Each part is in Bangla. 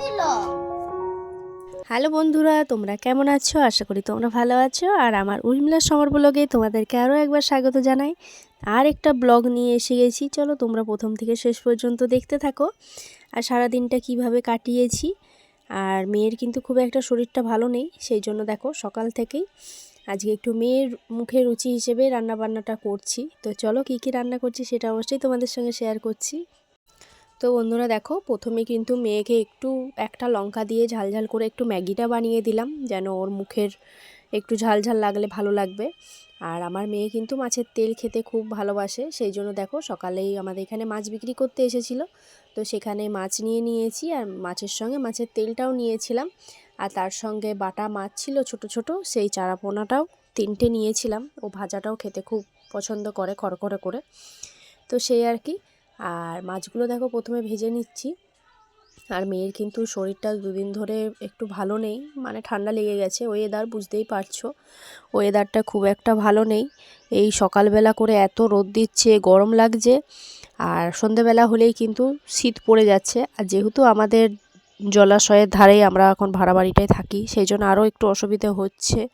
দিল। হ্যালো বন্ধুরা, তোমরা কেমন আছো? আশা করি তোমরা ভালো আছো। আর আমার উর্মিলা সমর ব্লগে তোমাদেরকে আরও একবার স্বাগত জানাই। আর একটা ব্লগ নিয়ে এসে গেছি। চলো তোমরা প্রথম থেকে শেষ পর্যন্ত দেখতে থাকো। আর সারা দিনটা কীভাবে কাটিয়েছি? আর মেয়ের কিন্তু খুব একটা শরীরটা ভালো নেই, সেই জন্য দেখো সকাল থেকেই আজকে একটু মেয়ের মুখে রুচি হিসেবে রান্না বান্নাটা করছি। তো চলো কী কী রান্না করছি সেটা অবশ্যই তোমাদের সঙ্গে শেয়ার করছি। তো বন্ধুরা দেখো, প্রথমে কিন্তু মেয়েকে একটু একটা লঙ্কা দিয়ে ঝাল ঝাল করে একটু ম্যাগিটা বানিয়ে দিলাম, যেন ওর মুখের একটু ঝাল ঝাল লাগলে ভালো লাগবে। আর আমার মেয়ে কিন্তু মাছের তেল খেতে খুব ভালোবাসে, সেই জন্য দেখো সকালেই আমাদের এখানে মাছ বিক্রি করতে এসেছিল। তো সেখানে মাছ নিয়ে নিয়েছি আর মাছের সঙ্গে মাছের তেলটাও নিয়েছিলাম। আর তার সঙ্গে বাটা মাছ ছিল ছোট ছোট, সেই চারাপোনাটাও তিনটে নিয়েছিলাম। ও ভাজাটাও খেতে খুব পছন্দ করে, খড়খড়ে করে। তো সেই আর কি। আর মাছগুলো দেখো প্রথমে ভেজে নিচ্ছি। আর মেয়ের কিন্তু শরীরটা দুদিন ধরে একটু ভালো নেই মানে ঠান্ডা লেগে গেছে। ওয়েদার বুঝতেই পারছ ওয়েদারটা খুব একটা ভালো নেই। এই সকালবেলা করে এত রোদ দিচ্ছে, গরম লাগছে। আর সন্ধেবেলা হলেই কিন্তু শীত পড়ে যাচ্ছে। আর যেহেতু আমাদের জলাশয়ের ধারেই আমরা এখন ভাড়া বাড়িটায় থাকি, সেই জন্য আরও একটু অসুবিধা হচ্ছে।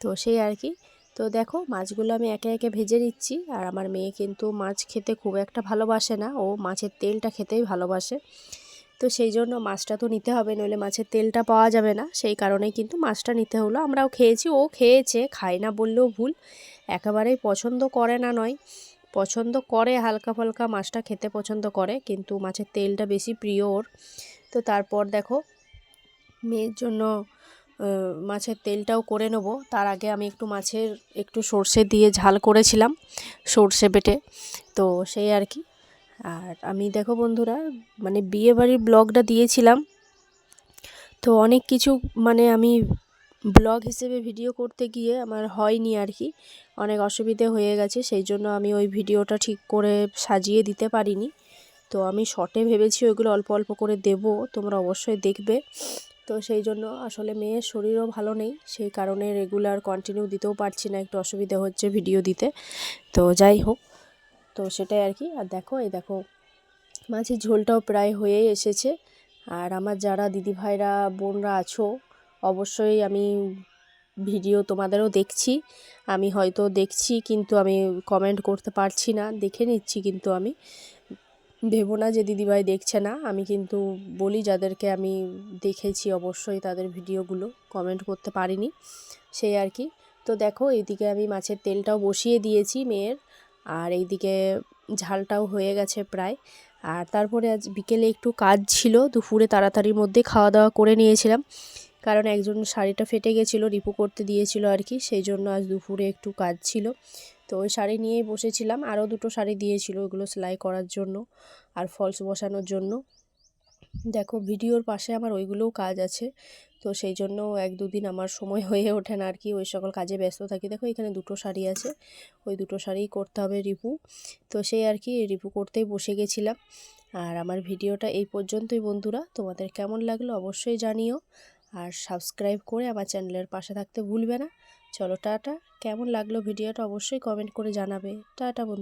তো সেই আর কি। তো দেখো মাছগুলো আমি একে একে ভেজে নিচ্ছি আর আমার মেয়ে কিন্তু মাছ খেতে খুব একটা ভালোবাসে না। ও মাছের তেলটা খেতেই ভালোবাসে। তো সেই জন্য মাছটা তো নিতে হবে, নইলে মাছের তেলটা পাওয়া যাবে না। সেই কারণেই কিন্তু মাছটা নিতে হলো। আমরাও খেয়েছি, ও খেয়েছে, খায় না বললেও ভুল। একেবারেই পছন্দ করে না নয়। পছন্দ করে, হালকা ফালকা মাছটা খেতে পছন্দ করে, কিন্তু মাছের তেলটা বেশি প্রিয় ওর। তো তারপর দেখো, মেয়ের জন্য মাছের তেলটাও করে নেব। তার আগে আমি একটু মাছের একটু সর্ষে দিয়ে ঝাল করেছিলাম, সর্ষে বেটে। তো সেই আর কি। আর আমি দেখো বন্ধুরা মানে বিয়ে বাড়ির ব্লগটা দিয়েছিলাম। তো অনেক কিছু মানে আমি ব্লগ হিসেবে ভিডিও করতে গিয়ে আমার হয়নি আর কি। অনেক অসুবিধে হয়ে গেছে, সেই জন্য আমি ওই ভিডিওটা ঠিক করে সাজিয়ে দিতে পারিনি। তো আমি শর্টে ভেবেছি ওইগুলো অল্প অল্প করে দেব, তোমরা অবশ্যই দেখবে। তো সেই জন্য আসলে মেয়ের শরীরও ভালো নেই। সেই কারণে রেগুলার কন্টিনিউ দিতেও পারছি না, একটু অসুবিধা হচ্ছে ভিডিও দিতে। তো যাই হোক, তো সেটাই আর কি। আর দেখো, এই দেখো মাছের ঝোলটাও প্রায় হয়েই এসেছে। আর আমার যারা দিদিভাইরা বোনরা আছো, অবশ্যই আমি ভিডিও তোমাদেরও দেখছি। আমি হয়তো দেখছি, কিন্তু আমি কমেন্ট করতে পারছি না। দেখে নিচ্ছি কিন্তু আমি। ভেবো না যে দিদিভাই দেখছে না। আমি কিন্তু বলি যাদেরকে আমি দেখেছি অবশ্যই তাদের ভিডিওগুলো কমেন্ট করতে পারিনি, সেই আর কি। তো দেখো, এইদিকে আমি মাছের তেলটাও বসিয়ে দিয়েছি মেয়ের, আর এইদিকে ঝালটাও হয়ে গেছে প্রায়। আর তারপরে আজ বিকেলে একটু কাজ ছিল, দুপুরে তাড়াতাড়ির মধ্যে খাওয়া দাওয়া করে নিয়েছিলাম। কারণ একজন শাড়িটা ফেটে গেছিল, রিপু করতে দিয়েছিল আর কি, সেই জন্য আজ দুপুরে একটু কাজ ছিল। তো ওই শাড়ি নিয়েই বসেছিলাম। আরও দুটো শাড়ি দিয়েছিল ওগুলো সেলাই করার জন্য আর ফলস বসানোর জন্য। দেখো, ভিডিওর পাশে আমার ওইগুলোও কাজ আছে। তো সেই জন্য এক দুদিন আমার সময় হয়ে ওঠে না আর কি, ওই সকল কাজে ব্যস্ত থাকি। দেখো, এখানে দুটো শাড়ি আছে, ওই দুটো শাড়িই করতে হবে রিপু। তো সেই আর কি, রিপু করতেই বসে গেছিলাম। আর আমার ভিডিওটা এই পর্যন্তই বন্ধুরা। তোমাদের কেমন লাগল অবশ্যই জানিও। আর সাবস্ক্রাইব করে আমার চ্যানেলের পাশে থাকতে ভুলবে না। চলো টাটা। কেমন লাগল ভিডিওটা অবশ্যই কমেন্ট করে জানাবে। টাটা বন্ধু।